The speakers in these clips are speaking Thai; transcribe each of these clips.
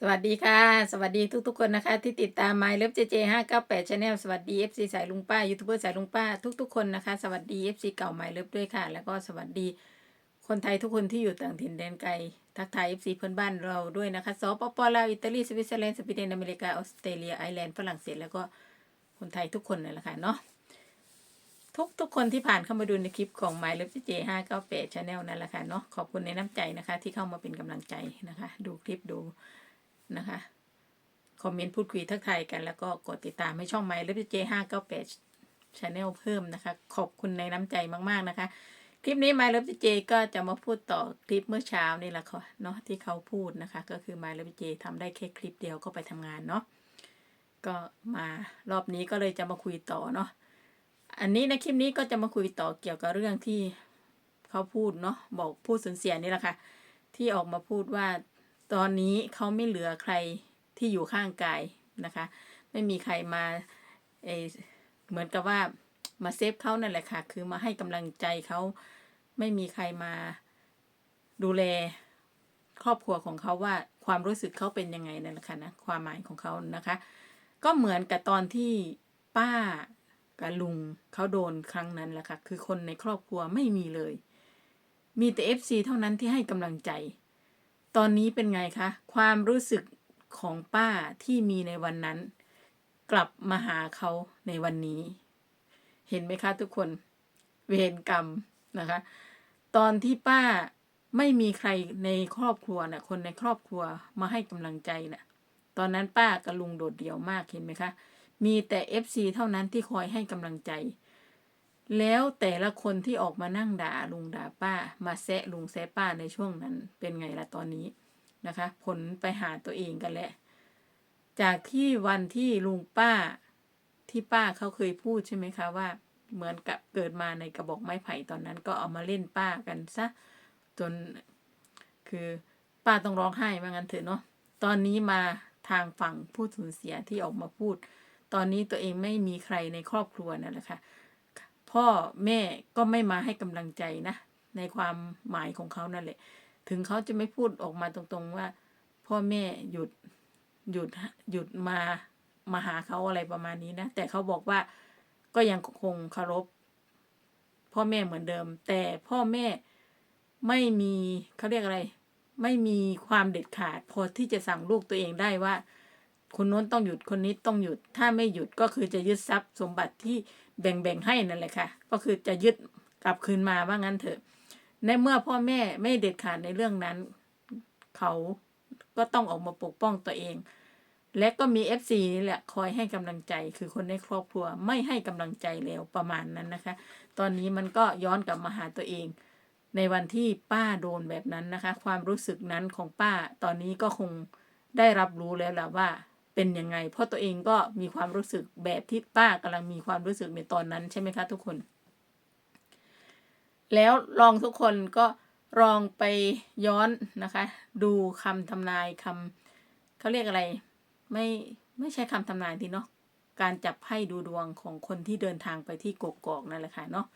สวัสดีค่ะ สวัสดีทุกๆคนนะคะ ที่ติดตาม My Love JJ 598 Channel สวัสดี FC สายลุงป้ายูทูบเบอร์สายลุงป้าทุกๆคนนะคะ สวัสดี FC เก่า My Love ด้วยค่ะ แล้วก็สวัสดีคนไทยทุกคนที่อยู่ต่างถิ่นแดนไกล ทักทาย FC เพื่อนบ้านเราด้วยนะคะสปปลาวอิตาลีสวิตเซอร์แลนด์สวีเดนอเมริกาออสเตรเลียไอร์แลนด์ฝรั่งเศสแล้วก็คนไทยทุกคนนั่นแหละค่ะเนาะทุกทุกคนที่ผ่านเข้ามาดูในคลิปของ My Love j 598 Channel นั่นแหละค่ะเนาะขอบคุณในน้ำใจนะคะ ที่เข้ามาเป็นกำลังใจนะคะ ดูคลิปดู นะคะ คอมเมนต์พูดคุยทักทายกัน แล้วก็กดติดตามให้ช่อง My Love JJ 598 Channel เพิ่มนะคะ ขอบคุณในน้ำใจมาก ๆ นะคะ คลิปนี้ My Love JJ ก็จะมาพูดต่อคลิปเมื่อเช้านี่แหละค่ะเนาะที่เขาพูดนะคะ ก็คือ My Love JJ ทำได้แค่คลิปเดียวก็ไปทำงานเนาะก็มารอบนี้ก็เลยจะมาคุยต่อเนาะอันนี้ในคลิปนี้ก็จะมาคุยต่อเกี่ยวกับเรื่องที่เขาพูดเนาะบอกพูดสูญเสียนี่แหละค่ะที่ออกมาพูดว่า ตอนนี้เขาไม่เหลือใครที่อยู่ข้างกายนะคะ ไม่มีใครมาเอเหมือนกับว่ามาเซฟเขานั่นแหละค่ะ คือมาให้กำลังใจเขาไม่มีใครมาดูแลครอบครัวของเขาว่าความรู้สึกเขาเป็นยังไงนั่นแหละค่ะนะความหมายของเขานะคะ ก็เหมือนกับตอนที่ป้ากับลุงเขาโดนครั้งนั้นแหละค่ะ คือคนในครอบครัวไม่มีเลย มีแต่ FC เท่านั้นที่ให้กำลังใจ ตอนนี้เป็นไงคะ ความรู้สึกของป้าที่มีในวันนั้น กลับมาหาเขาในวันนี้ เห็นไหมคะทุกคน เวรกรรมนะคะ ตอนที่ป้าไม่มีใครในครอบครัวนะ่ะ คนในครอบครัวมาให้กำลังใจนะ่ะ ตอนนั้นป้ากับลุงโดดเดี่ยวมากเห็นไหมคะ มีแต่ FC เท่านั้นที่คอยให้กำลังใจ แล้วแต่ละคนที่ออกมานั่งด่าลุงด่าป้า มาแซะลุงแซะป้าในช่วงนั้นเป็นไงล่ะตอนนี้นะคะ ผลไปหาตัวเองกันแหละ จากที่วันที่ลุงป้าที่ป้าเขาเคยพูดใช่ไหมคะว่า เหมือนกับเกิดมาในกระบอกไม้ไผ่ตอนนั้นก็เอามาเล่นป้ากันซะจนคือป้าต้องร้องไห้ว่างั้นเถอะเนาะตอนนี้มาทางฝั่งผู้สูญเสียที่ออกมาพูด ตอนนี้ตัวเองไม่มีใครในครอบครัวนั่นแหละค่ะ พ่อแม่ก็ไม่มาให้กำลังใจนะ ในความหมายของเขานั่นแหละ ถึงเขาจะไม่พูดออกมาตรงๆว่า พ่อแม่หยุดหยุดหยุดมามาหาเขาอะไรประมาณนี้นะ แต่เขาบอกว่าก็ยังคงเคารพพ่อแม่เหมือนเดิม แต่พ่อแม่ไม่มีเขาเรียกอะไร ไม่มีความเด็ดขาด พอที่จะสั่งลูกตัวเองได้ว่า คนโน้นต้องหยุดคนนี้ต้องหยุด ถ้าไม่หยุดก็คือจะยึดทรัพย์สมบัติที่ แบ่งๆให้นั่นแหละค่ะ ก็คือจะยึดกลับคืนมาว่างั้นเถอะ ในเมื่อพ่อแม่ไม่เด็ดขาดในเรื่องนั้น เขาก็ต้องออกมาปกป้องตัวเอง และก็มี FC นี่แหละคอยให้กำลังใจ คือคนในครอบครัวไม่ให้กำลังใจแล้วประมาณนั้นนะคะ ตอนนี้มันก็ย้อนกลับมาหาตัวเอง ในวันที่ป้าโดนแบบนั้นนะคะ ความรู้สึกนั้นของป้าตอนนี้ก็คงได้รับรู้แล้วแหละว่า เป็นยังไง เพราะตัวเองก็มีความรู้สึกแบบที่ป้ากำลังมีความรู้สึกในตอนนั้นใช่ไหมคะทุกคน แล้วลองทุกคนก็ลองไปย้อนนะคะ ดูคำทำนายคำเขาเรียกอะไร ไม่ไม่ใช่คำทำนายทีเนาะการจับไพ่ดูดวงของคนที่เดินทางไปที่กกอกนั่นแหละค่ะเนาะ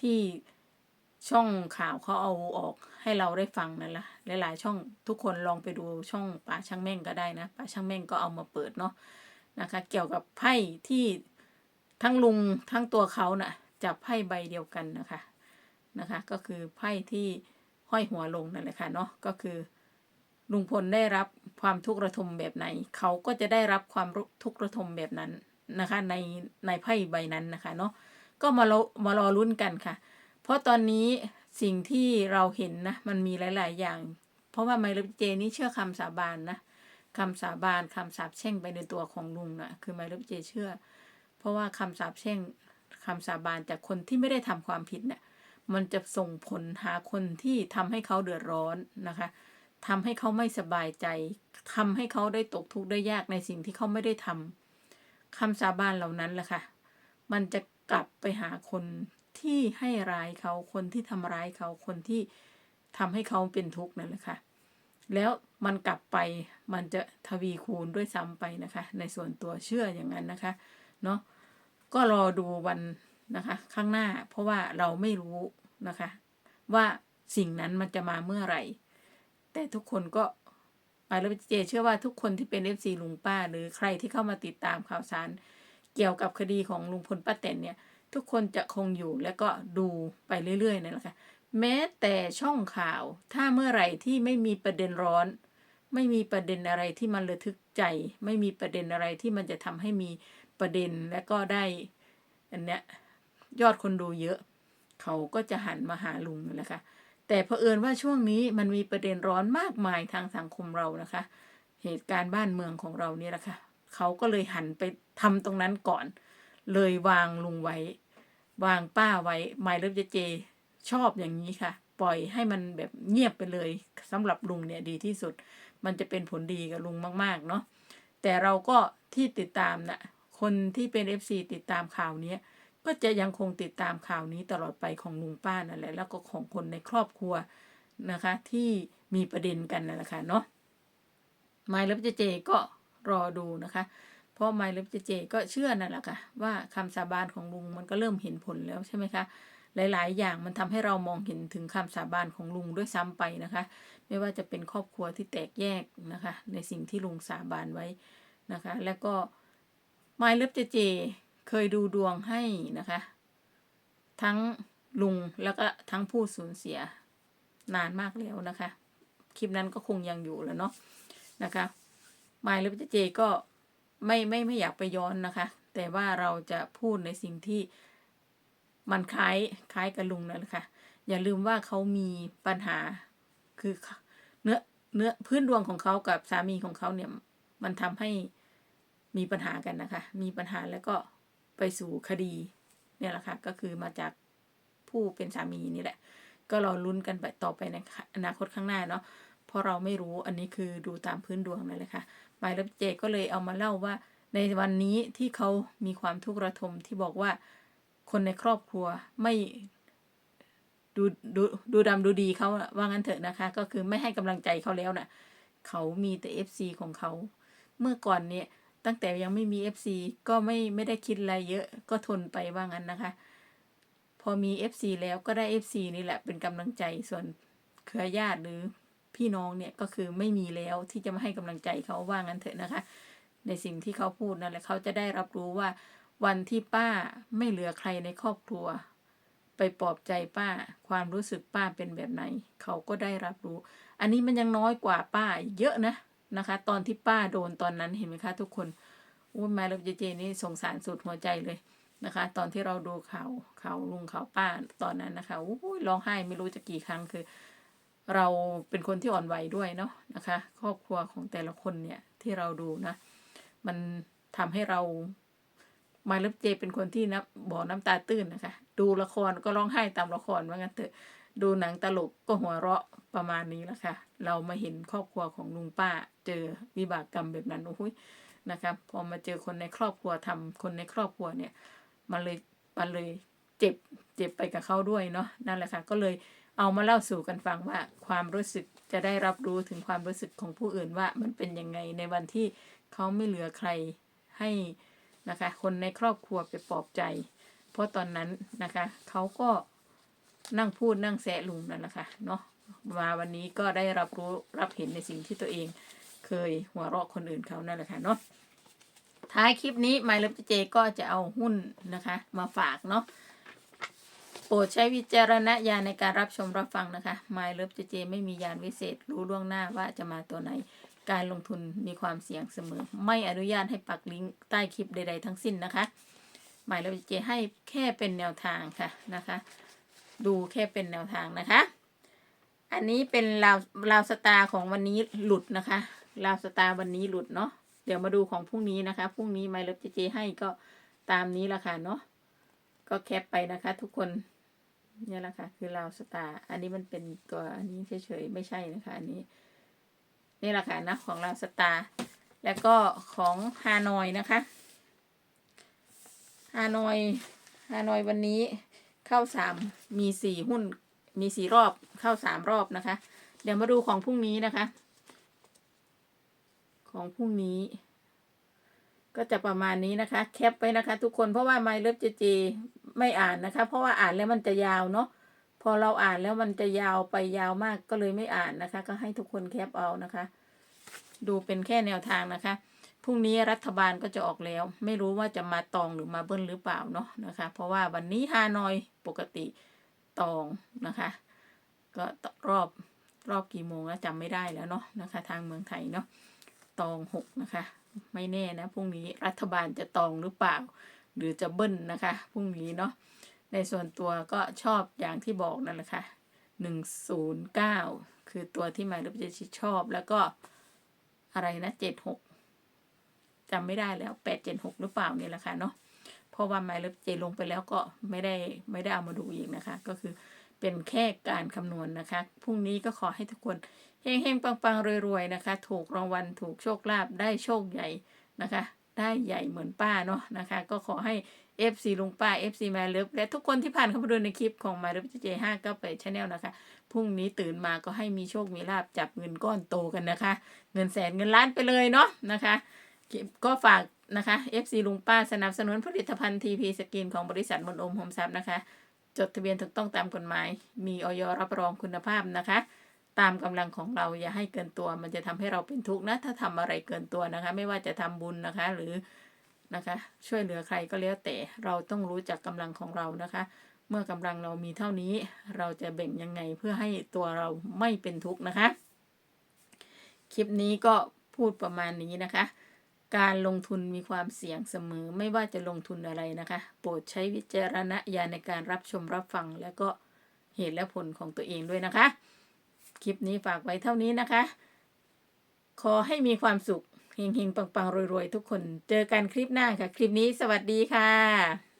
ที่ ช่องข่าวเขาเอาออกให้เราได้ฟังนั่นแหละหลายๆ ช่องทุกคนลองไปดูช่องป่าช่างแม่งก็ได้นะป่าช่างแม่งก็เอามาเปิดเนาะนะคะ เกี่ยวกับไพ่ที่ทั้งลุงทั้งตัวเขาน่ะจับไพ่ใบเดียวกันนะคะนะคะ ก็คือไพ่ที่ห้อยหัวลงนั่นแหละค่ะเนาะก็คือลุงพลได้รับความทุกข์ระทมแบบไหน เขาก็จะได้รับความทุกข์ระทมแบบนั้นนะคะ ในในไพ่ใบนั้นนะคะเนาะก็มารอมารอลุ้นกันค่ะ เพราะตอนนี้สิ่งที่เราเห็นนะมันมีหลาย ๆ อย่าง เพราะว่าไมล์เจนี่เชื่อคำสาบานนะคำสาบานคำสาปแช่งไปในตัวของลุงนะคือไมล์เจเชื่อ เพราะว่าคำสาปแช่งคำสาบานจากคนที่ไม่ได้ทำความผิดเนี่ยมันจะส่งผลหาคนที่ทำให้เขาเดือดร้อนนะคะทำให้เขาไม่สบายใจทำให้เขาได้ตกทุกข์ได้ยากในสิ่งที่เขาไม่ได้ทำคำสาบานเหล่านั้นแหละค่ะ มันจะกลับไปหาคน ที่ให้ร้ายเขาคนที่ทำร้ายเขาคนที่ทำให้เขาเป็นทุกข์นั่นแหละค่ะแล้วมันกลับไปมันจะทวีคูณด้วยซ้ำไปนะคะ ในส่วนตัวเชื่ออย่างนั้นนะคะเนาะก็รอดูวันนะคะข้างหน้าเพราะว่าเราไม่รู้นะคะ ว่าสิ่งนั้นมันจะมาเมื่อไหร่ แต่ทุกคนก็มาแล้วเจเชื่อว่าทุกคนที่เป็น FC ลุงป้า หรือใครที่เข้ามาติดตามข่าวสาร เกี่ยวกับคดีของลุงพลป้าแตนเนี่ย ทุกคนจะคงอยู่และก็ดูไปเรื่อยๆนั่นแหละค่ะแม้แต่ช่องข่าว ถ้าเมื่อไหร่ที่ไม่มีประเด็นร้อน ไม่มีประเด็นอะไรที่มันระทึกใจ ไม่มีประเด็นอะไรที่มันจะทำให้มีประเด็นและก็ได้อันเนี้ยยอดคนดูเยอะ เขาก็จะหันมาหาลุงนั่นแหละค่ะแต่เผอิญว่าช่วงนี้มันมีประเด็นร้อนมากมายทางสังคมเรานะคะ เหตุการณ์บ้านเมืองของเราเนี่ยแหละค่ะเขาก็เลยหันไปทำตรงนั้นก่อน เลยวางลุงไว้ วางป้าไว้ไมเลิฟเจเจ ชอบอย่างนี้ค่ะ ปล่อยให้มันแบบเงียบไปเลยสำหรับลุงเนี่ยดีที่สุด มันจะเป็นผลดีกับลุงมาก ๆ เนาะแต่เราก็ที่ติดตามนะคนที่เป็น FC ติดตามข่าวนี้ก็จะยังคงติดตามข่าวนี้ตลอดไปของลุงป้านั่นแหละแล้วก็ของคนในครอบครัวนะคะ ที่มีประเด็นกันนั่นแหละค่ะเนาะไมล์เลิฟเจเจก็รอดูนะคะ เพราะไมล์เลิฟเจเจก็เชื่อนั่นแหละค่ะว่าคำสาบานของลุงมันก็เริ่มเห็นผลแล้วใช่ไหมคะหลาย ๆ อย่างมันทำให้เรามองเห็นถึงคำสาบานของลุงด้วยซ้ำไปนะคะ ไม่ว่าจะเป็นครอบครัวที่แตกแยกนะคะ ในสิ่งที่ลุงสาบานไว้นะคะ แล้วก็ไมล์เลิฟเจเจเคยดูดวงให้นะคะ ทั้งลุงแล้วก็ทั้งผู้สูญเสียนานมากแล้วนะคะ คลิปนั้นก็คงยังอยู่แล้วเนาะนะคะไมล์เลิฟเจเจก็ ไม่ไม่ไม่อยากไปย้อนนะคะ แต่ว่าเราจะพูดในสิ่งที่มันคล้ายคล้ายกับลุงนั่นแหละค่ะอย่าลืมว่าเขามีปัญหาคือเนื้อเนื้อพื้นดวงของเขากับสามีของเขาเนี่ย มันทำให้มีปัญหากันนะคะ มีปัญหาแล้วก็ไปสู่คดีเนี่ยแหละค่ะ ก็คือมาจากผู้เป็นสามีนี่แหละ ก็รอลุ้นกันไปต่อไปในอนาคตข้างหน้าเนาะเพราะเราไม่รู้อันนี้คือดูตามพื้นดวงนั่นแหละค่ะ หมายรับเจก็เลยเอามาเล่าว่า ในวันนี้ที่เขามีความทุกข์ระทมที่บอกว่าคนในครอบครัวไม่ดูดูดูดำดูดีเขาว่างั้นเถอะนะคะ ก็คือไม่ให้กำลังใจเขาแล้วน่ะ เขามีแต่ FC ของเขา เมื่อก่อนเนี่ยตั้งแต่ยังไม่มี FC ก็ไม่ไม่ได้คิดอะไรเยอะก็ทนไปว่างั้นนะคะ พอมี FC แล้วก็ได้ FC นี่แหละเป็นกำลังใจส่วนเครือญาติหรือ พี่น้องเนี่ยก็คือไม่มีแล้วที่จะมาให้กำลังใจเขาว่างั้นเถอะนะคะ ในสิ่งที่เขาพูดนั่นแหละเขาจะได้รับรู้ว่า วันที่ป้าไม่เหลือใครในครอบครัว ไปปลอบใจป้า ความรู้สึกป้าเป็นแบบไหน เขาก็ได้รับรู้ อันนี้มันยังน้อยกว่าป้าเยอะนะนะคะ ตอนที่ป้าโดนตอนนั้นเห็นไหมคะทุกคนอุ้ยมาล้วเจเจนี่สงสารสุดหัวใจเลยนะคะ ตอนที่เราดูเขาวข่าลุงเขาป้าตอนนั้นนะคะอุ้ยร้องไห้ไม่รู้จะกี่ครั้งคือ เราเป็นคนที่อ่อนไหวด้วยเนาะนะคะ ครอบครัวของแต่ละคนเนี่ยที่เราดูนะ มันทำให้เรามาเลิฟเจเป็นคนที่นะบ่อน้ำตาตื้นนะคะ ดูละครก็ร้องไห้ตามละครว่างั้นเถอะดูหนังตลกก็หัวเราะประมาณนี้แหละค่ะ เรามาเห็นครอบครัวของลุงป้าเจอวิบากกรรมแบบนั้นโอ้ยนะครับพอมาเจอคนในครอบครัวทำคนในครอบครัวเนี่ยมันเลยมันเลยเจ็บเจ็บไปกับเขาด้วยเนาะนั่นแหละค่ะก็เลย เอามาเล่าสู่กันฟังว่าความรู้สึกจะได้รับรู้ถึงความรู้สึกของผู้อื่นว่ามันเป็นยังไงในวันที่เขาไม่เหลือใครให้นะคะ คนในครอบครัวไปปลอบใจ เพราะตอนนั้นนะคะเขาก็นั่งพูดนั่งแซะลุงนั่นแหละค่ะเนาะมาวันนี้ก็ได้รับรู้รับเห็นในสิ่งที่ตัวเอง เคยหัวเราะคนอื่นเขานั่นแหละค่ะเนาะท้ายคลิปนี้ My Love J ก็จะเอาหุ้นนะคะ มาฝากเนาะ ปรดใช้วิจารณญาณในการรับชมรับฟังนะคะ My Love J ไม่มียานวิเศษ รู้ล่วงหน้าว่าจะมาตัวไหน การลงทุนมีความเสี่ยงเสมอ ไม่อนุญาตให้ปักลิงก์ใต้คลิปใดๆทั้งสิ้นนะคะหมายเลขเจให้แค่เป็นแนวทางค่ะนะคะ ดูแค่เป็นแนวทางนะคะ อันนี้เป็นลาวลาวสตาร์ของวันนี้หลุดนะคะลาวสตาร์วันนี้หลุดเนาะเดี๋ยวมาดูของพรุ่งนี้นะคะพรุ่งนี้ไมล์เลฟเจเจให้ก็ตามนี้ละค่ะเนาะก็แคปไปนะคะทุกคน เนี่ยแหละค่ะ คือลาวสตาร์อันนี้มันเป็นตัวอันนี้เฉยๆไม่ใช่นะคะอันนี้นี่แหละค่ะนะของลาวสตาร์แล้วก็ของฮานอยนะคะฮานอยฮานอยวันนี้เข้าสามมีสี่หุ้นมีสี่รอบเข้าสามรอบนะคะ เดี๋ยวมาดูของพรุ่งนี้นะคะ ของพรุ่งนี้ ก็จะประมาณนี้นะคะ แคปไปนะคะ ทุกคนเพราะว่าไมล์เลิฟเจเจ ไม่อ่านนะคะ เพราะว่าอ่านแล้วมันจะยาวเนาะพอเราอ่านแล้วมันจะยาวไปยาวมากก็เลยไม่อ่านนะคะ ก็ให้ทุกคนแคปเอานะคะ ดูเป็นแค่แนวทางนะคะพรุ่งนี้รัฐบาลก็จะออกแล้ว ไม่รู้ว่าจะมาตองหรือมาเบิ้ลหรือเปล่าเนาะนะคะ เพราะว่าวันนี้ฮานอยปกติตองนะคะ ก็รอบรอบกี่โมงแล้วจำไม่ได้แล้วเนาะนะคะ ทางเมืองไทยเนาะตองหกนะคะ ไม่แน่นะพรุ่งนี้รัฐบาลจะตองหรือเปล่า หรือจะเบิ้ลนะคะพรุ่งนี้เนาะในส่วนตัวก็ชอบอย่างที่บอกนั่นแหละค่ะหนึ่งศูนย์เก้าคือตัวที่มาเรบจะชอบแล้วก็อะไรนะเจ็ดหกจำไม่ได้แล้วแปดเจ็ดหกหรือเปล่านี่แหละค่ะเนาะเพราะว่าไมล์เล็บเจลงไปแล้วก็ไม่ได้ไม่ได้เอามาดูอีกนะคะ ก็คือเป็นแค่การคำนวณนะคะพรุ่งนี้ก็ขอให้ทุกคนเฮงๆปังๆรวยๆนะคะ ถูกรางวัลถูกโชคลาภได้โชคใหญ่นะคะ ได้ใหญ่เหมือนป้าเนาะนะคะ ก็ขอให้ FC ลุงป้า FC มาเลิฟและทุกคนที่ผ่านเข้ามาดูในคลิปของมาเลิฟเจห้าก็ไปชแนลนะคะพรุ่งนี้ตื่นมาก็ให้มีโชคมีลาบจับเงินก้อนโตกันนะคะ เงินแสนเงินล้านไปเลยเนาะนะคะก็ฝากนะคะ FC ลุงป้าสนับสนุนผลิตภัณฑ์ TP สกินของบริษัทมนโอมโฮมซับนะคะ จดทะเบียนถูกต้องตามกฎหมาย มีออยรับรองคุณภาพนะคะ ตามกำลังของเราอย่าให้เกินตัว มันจะทำให้เราเป็นทุกข์นะถ้าทำอะไรเกินตัวนะคะ ไม่ว่าจะทำบุญนะคะ หรือนะคะ ช่วยเหลือใครก็แล้วแต่เราต้องรู้จักกำลังของเรานะคะ เมื่อกำลังเรามีเท่านี้ เราจะแบ่งยังไงเพื่อให้ตัวเราไม่เป็นทุกข์นะคะ คลิปนี้ก็พูดประมาณนี้นะคะ การลงทุนมีความเสี่ยงเสมอไม่ว่าจะลงทุนอะไรนะคะ โปรดใช้วิจารณญาณในการรับชมรับฟัง แล้วก็เหตุและผลของตัวเองด้วยนะคะ คลิปนี้ฝากไว้เท่านี้นะคะ ขอให้มีความสุขเฮงๆปังๆรวยๆ ทุกคน เจอกันคลิปหน้าค่ะ คลิปนี้สวัสดีค่ะ